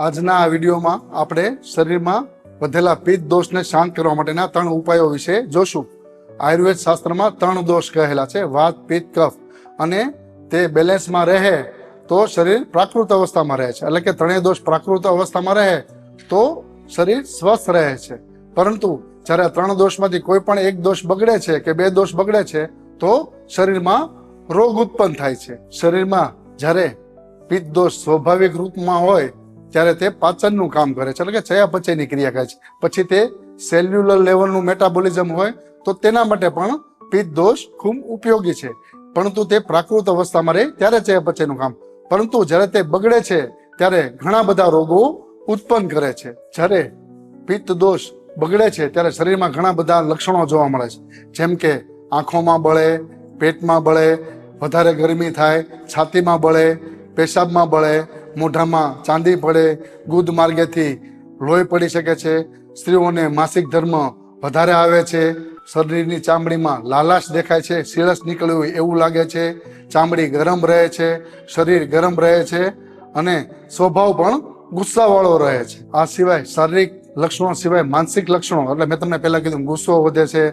આજના આ વિડીયોમાં આપણે શરીરમાં વધેલા પિત્ત દોષને શાંત કરવા માટેના ત્રણ ઉપાયો વિશે જોશું. આયુર્વેદ શાસ્ત્રમાં ત્રણ દોષ કહેલા છે, વાત, પિત્ત, કફ. અને તે બેલેન્સમાં રહે તો શરીર પ્રાકૃત અવસ્થામાં રહે છે. એટલે કે ત્રણેય દોષ પ્રાકૃત અવસ્થામાં રહે તો શરીર સ્વસ્થ રહે છે. પરંતુ જ્યારે ત્રણ દોષમાંથી કોઈ પણ એક દોષ બગડે છે કે બે દોષ બગડે છે, તો શરીરમાં રોગ ઉત્પન્ન થાય છે. શરીરમાં જ્યારે પિત્ત દોષ સ્વાભાવિક રૂપમાં હોય ત્યારે તે પાચનનું કામ કરે છે. એટલે કે ચયાપચયની ક્રિયા કરે છે. પછી તે સેલ્યુલર લેવલનું મેટાબોલિઝમ હોય તો તેના માટે પણ પિત્ત દોષ ખૂબ ઉપયોગી છે. પરંતુ તે પ્રાકૃત અવસ્થામાં રહે ત્યારે ચયાપચયનું કામ. પરંતુ જ્યારે તે બગડે છે, ત્યારે ઘણા બધા રોગો ઉત્પન્ન કરે છે. જ્યારે પિત્ત દોષ બગડે છે, ત્યારે શરીરમાં ઘણા બધા લક્ષણો જોવા મળે છે. જેમ કે આંખોમાં બળે, પેટમાં બળે, વધારે ગરમી થાય, છાતીમાં બળે, પેશાબમાં બળે મોઢામાં ચાંદી પડે ગુદ માર્ગેથી લોહી પડી શકે છે. સ્ત્રીઓને માસિક ધર્મ વધારે આવે છે. શરીરની ચામડીમાં લાલાશ દેખાય છે સીળસ નીકળ્યું હોય એવું લાગે છે. ચામડી ગરમ રહે છે, શરીર ગરમ રહે છે અને સ્વભાવ પણ ગુસ્સાવાળો રહે છે. આ સિવાય શારીરિક લક્ષણો સિવાય માનસિક લક્ષણો, એટલે મેં તમને પહેલાં કીધું ગુસ્સો વધે છે,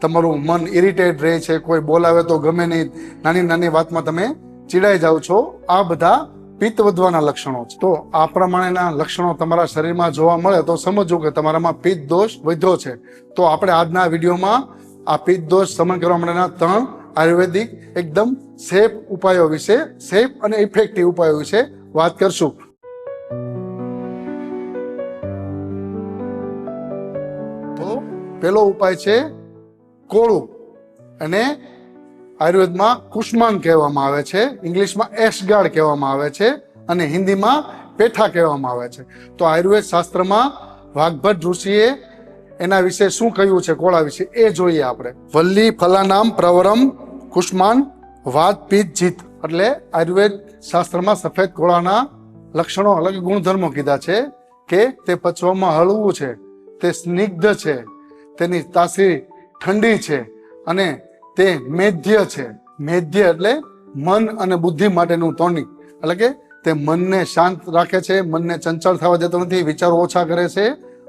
તમારું મન ઇરિટેટ રહે છે, કોઈ બોલાવે તો ગમે નહીં નાની નાની વાતમાં તમે ચીડાઈ જાઓ છો. આ બધા પિત્ત વધવાના લક્ષણો છે. તો આ પ્રમાણેના લક્ષણો તમારા શરીરમાં જોવા મળે તો સમજવું કે તમારામાં પિત્ત દોષ વધ્યો છે. તો આપણે આજના વિડીયોમાં આ પિત્ત દોષ શમન કરવા માટેના ત્રણ આયુર્વેદિક એકદમ સેફ ઉપાયો વિશે, સેફ અને ઇફેક્ટિવ ઉપાયો વિશે વાત કરશું. તો પહેલો ઉપાય છે કોળું અને આયુર્વેદમાં કુષ્માંગ કહેવામાં આવે છે, ઇંગ્લિશમાં એશગાર્ડ કહેવામાં આવે છે અને હિન્દીમાં પેઠા કહેવામાં આવે છે. તો આયુર્વેદ શાસ્ત્રમાં વાઘભટ ઋષિએ એના વિશે શું કહ્યું છે, કોળા વિશે એ જોઈએ આપણે. વલ્લી ફલાનામ પ્રવરમ કુષ્માન વાત પિત્ત જીત. એટલે આયુર્વેદ શાસ્ત્રમાં સફેદ કોળાના લક્ષણો અલગ ગુણધર્મો કીધા છે કે તે પચવામાં હળવું છે, તે સ્નિગ્ધ છે, તેની તાસીર ઠંડી છે અને તે મેધ્ય છે. મેધ્ય એટલે મન અને બુદ્ધિ માટેનું ટોનિક. એટલે કે તે મનને શાંત રાખે છે, મનને ચંચળ થવા દેતો નથી, વિચારો ઓછા કરે છે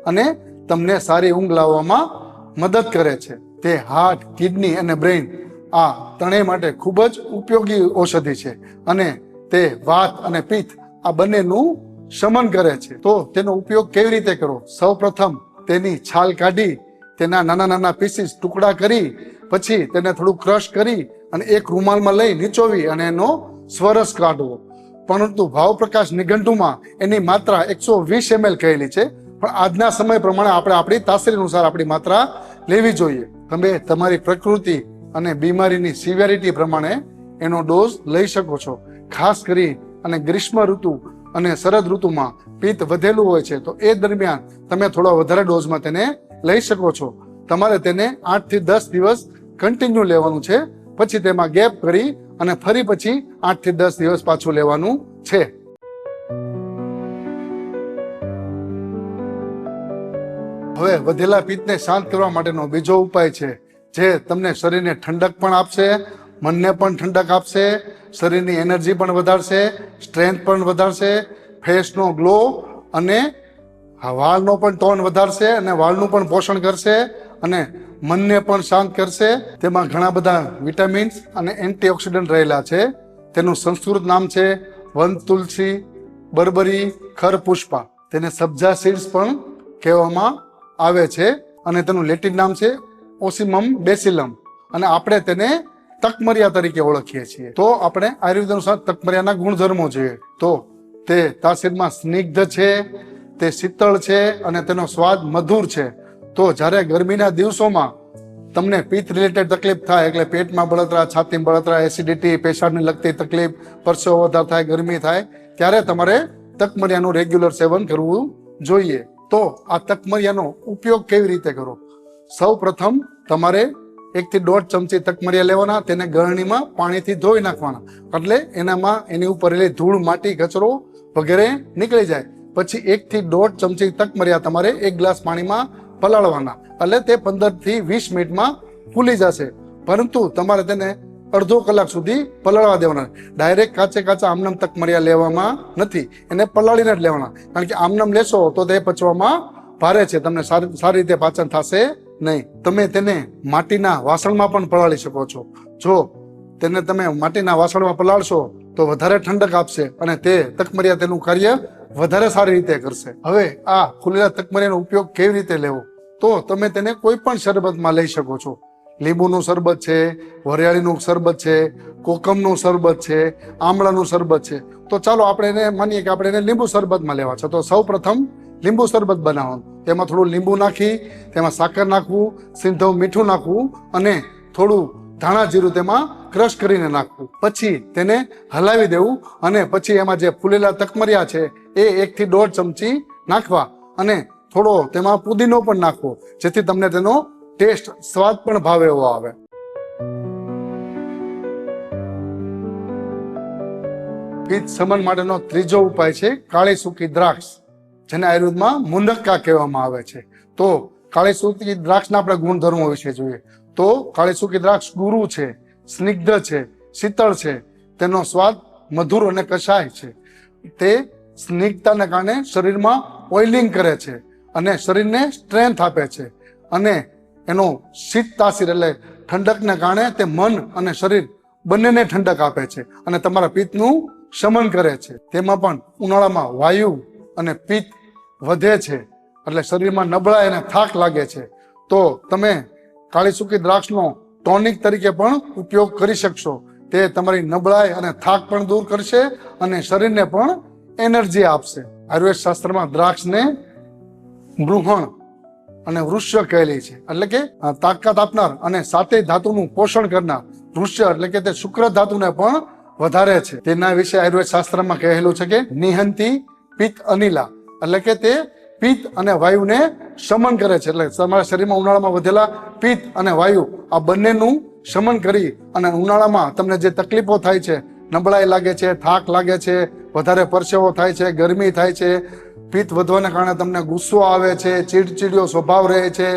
અને તમને સારી ઊંઘ લાવવામાં મદદ કરે છે. તે હાર્ટ કિડની અને બ્રેઇન આ ત્રણેય માટે ખૂબ જ ઉપયોગી ઔષધિ છે અને તે વાત અને પિત્ત આ બંનેનું શમન કરે છે. તો તેનો ઉપયોગ કેવી રીતે કરો સૌપ્રથમ તેની છાલ કાઢી, તેના નાના નાના પીસીસ ટુકડા કરી પછી તેને થોડું ક્રશ કરી અને એક રૂમાલમાં લઈ નીચોવી અને એનો સ્વરસ કાઢવો. પરંતુ ભાવપ્રકાશ નિઘંટુમાં એની માત્રા એકસો વીસ એમએલ કહેલી છે. પણ આજના સમય પ્રમાણે આપણે આપણી તાસીર અનુસાર આપણી માત્રા લેવી જોઈએ. તમે તમારી પ્રકૃતિ અને બીમારીની સિવિયરિટી પ્રમાણે એનો ડોઝ લઈ શકો છો. ખાસ કરી અને ગ્રીષ્મ ઋતુ અને શરદ ઋતુમાં પિત્ત વધેલું હોય છે તો એ દરમિયાન તમે થોડા વધારે ડોઝમાં તેને લઈ શકો છો. તમારે તેને આઠથી દસ દિવસ કન્ટિન્યુ લેવાનું છે. પછી તેમાં ગેપ કરી અને ફરી પછી આઠથી દસ દિવસ પાછું લેવાનું છે. હવે વધેલા પિત્તને શાંત કરવા માટેનો બીજો ઉપાય છે, જે તમને શરીરને ઠંડક પણ આપશે, મનને પણ ઠંડક આપશે, શરીરની એનર્જી પણ વધારશે, સ્ટ્રેન્થ પણ વધારશે, ફેસનો ગ્લો અને વાળનો પણ ટોન વધારશે અને વાળનું પણ પોષણ કરશે અને મનને પણ શાંત કરશે. તેમાં ઘણા બધા વિટામિન્સ અને એન્ટીઓક્સિડન્ટ રહેલા છે. તેનું સંસ્કૃત નામ છે વન તુલસી બરબરી, ખરપુષ્પા. તેને સબ્જા સીડ્સ પણ કહેવામાં આવે છે અને તેનું લેટિન નામ છે ઓસિમમ બેસિલમ. અને આપણે તેને તકમરિયા તરીકે ઓળખીએ છીએ. તો આપણે આયુર્વેદ અનુસાર તકમરિયાના ગુણધર્મો જોઈએ. તો તે તાસીરમાં સ્નિગ્ધ છે, તે શીતળ છે અને તેનો સ્વાદ મધુર છે. તો જ્યારે ગરમીના દિવસોમાં તમને પિત્ત રિલેટેડ તકલીફ થાય, એટલે પેટમાં બળતરા, છાતીમાં બળતરા એસિડિટી પેશાબને લગતી તકલીફ પરસેવો વધારે થાય, ગરમી થાય, ત્યારે તમારે તકમરિયાનું રેગ્યુલર સેવન કરવું જોઈએ. તો આ તકમરિયાનો ઉપયોગ કેવી રીતે કરો? સૌ પ્રથમ તમારે એકથી દોઢ ચમચી તકમરિયા લેવાના, તેને ગળણીમાં પાણીથી ધોઈ નાખવાના. એટલે એનામાં એની ઉપર રહેલી ધૂળ, માટી, કચરો વગેરે નીકળી જાય. પછી એકથી દોઢ ચમચી તકમરિયા તમારે એક ગ્લાસ પાણીમાં પલાળવાના. એટલે તે પંદરથી વીસ મિનિટમાં ફૂલી જશે. પરંતુ તમારે તેને અડધો કલાક સુધી પલાળવા દેવાના. ડાયરેક્ટ કાચે કાચા આમનમ તકમરિયા લેવામાં નથી. એને પલાળીને જ લેવાના. કારણ કે આમનામ લેશો તો તે પચવામાં ભારે છે. તમને સારી સારી રીતે પાચન થશે નહીં. તમે તેને માટીના વાસણમાં પણ પલાળી શકો છો. જો તેને તમે માટીના વાસણમાં પલાળશો તો વધારે ઠંડક આપશે અને તે તકમરિયા તેનું કાર્ય વધારે સારી રીતે કરશે. હવે આ ખુલેલા તકમરીનો ઉપયોગ કેવી રીતે લેવો? તો તમે તેને કોઈ પણ શરબતમાં લઈ શકો છો. લીંબુનું શરબત છે, વરિયાળીનું શરબત છે, કોકમનું શરબત છે, આમળાનું શરબત છે. તો ચાલો આપણે એને માનીએ કે આપણે એને લીંબુ શરબતમાં લેવા છે. તો સૌ પ્રથમ લીંબુ શરબત બનાવવાનું. તેમાં થોડું લીંબુ નાખી, તેમાં સાકર નાખવું, સિંધવ મીઠું નાખવું અને થોડું ધાણા જીરું તેમાં ક્રશ કરીને નાખવું. પછી તેને હલાવી દેવું અને પછી એમાં જે ફૂલેલા તકમરિયા છે, એ એકથી દોઢ ચમચી નાખવા અને થોડો તેમાં પુદીનો પણ નાખવો, જેથી તમને તેનો ટેસ્ટ, સ્વાદ પણ ભાવે એવો આવે. પિત્ત શમન માટેનો ત્રીજો ઉપાય છે, કાળી સૂકી દ્રાક્ષ, જેને આયુર્વેદમાં મુંદક્કા કહેવામાં આવે છે. તો કાળી સૂકી દ્રાક્ષના આપણે ગુણધર્મો વિશે જોઈએ. તો કાળી સૂકી દ્રાક્ષ ગુરુ છે. સ્નિગ્ધ છે, શીતળ છે, તેનો સ્વાદ મધુર અને કષાય છે. તે સ્નિગ્ધતાને કારણે શરીરમાં ઓઇલિંગ કરે છે અને શરીરને સ્ટ્રેન્થ આપે છે અને એનો શીત તાસીર એટલે ઠંડકને કારણે તે મન અને શરીર બંનેને ઠંડક આપે છે અને તમારા પિત્તનું શમન કરે છે. તેમાં પણ ઉનાળામાં વાયુ અને પિત્ત વધે છે એટલે શરીરમાં નબળાઈ અને થાક લાગે છે. તો તમે કાળી સૂકી દ્રાક્ષનો ટોનિક તરીકે પણ ઉપયોગ કરી શકશો. તે તમારી નબળાઈ અને થાક પણ દૂર કરશે અને શરીરને પણ એનર્જી આપશે. આયુર્વેદ શાસ્ત્રમાં દ્રાક્ષને બૃહણ અને વૃક્ષ કહેલી છે. એટલે કે તાકાત આપનાર અને સાતે ધાતુનું પોષણ કરનાર વૃક્ષ એટલે કે તે શુક્ર ધાતુને પણ વધારે છે. તેના વિશે આયુર્વેદ શાસ્ત્રમાં કહેલું છે કે, નિહંતી પિત્ત અનિલા. એટલે કે તે પિત્ત અને વાયુને શમન કરે છે. એટલે તમારા શરીરમાં ઉનાળામાં વધેલા પિત્ત અને વાયુ આ બંનેનું શમન કરી અને ઉનાળામાં તમને જે તકલીફો થાય છે, નબળાઈ લાગે છે, થાક લાગે છે, વધારે પરસેવો થાય છે, ગરમી થાય છે, પિત્ત વધવાને કારણે તમને ગુસ્સો આવે છે ચીડચીડિયો સ્વભાવ રહે છે,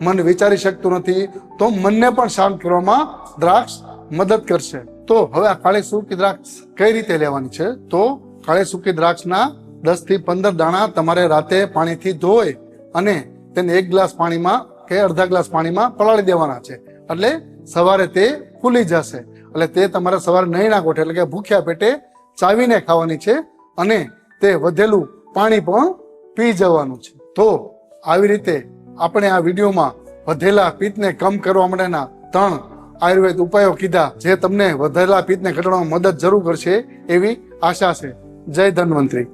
મન વિચારી શકતું નથી, તો મનને પણ શાંત કરવામાં દ્રાક્ષ મદદ કરશે. તો હવે આ કાળી સૂકી દ્રાક્ષ કઈ રીતે લેવાની છે? તો કાળી સૂકી દ્રાક્ષના દસથી પંદર દાણા તમારે રાતે પાણીથી ધોઈ અને તેને એક ગ્લાસ પાણીમાં કે અડધા ગ્લાસ પાણીમાં પલાળી દેવાના છે. એટલે સવારે તે ફૂલી જશે. એટલે તે તમારે સવારે નહીં ના ગોઠે, એટલે કે ભૂખ્યા પેટે ચાવીને ખાવાની છે અને તે વધેલું પાણી પણ પી જવાનું છે. તો આવી રીતે આપણે આ વિડીયોમાં વધેલા પિત્તને કમ કરવા માટેના ત્રણ આયુર્વેદ ઉપાયો કીધા, જે તમને વધેલા પિત્તને ઘટાડવામાં મદદ જરૂર કરશે એવી આશા છે. જય ધન્વંતરી.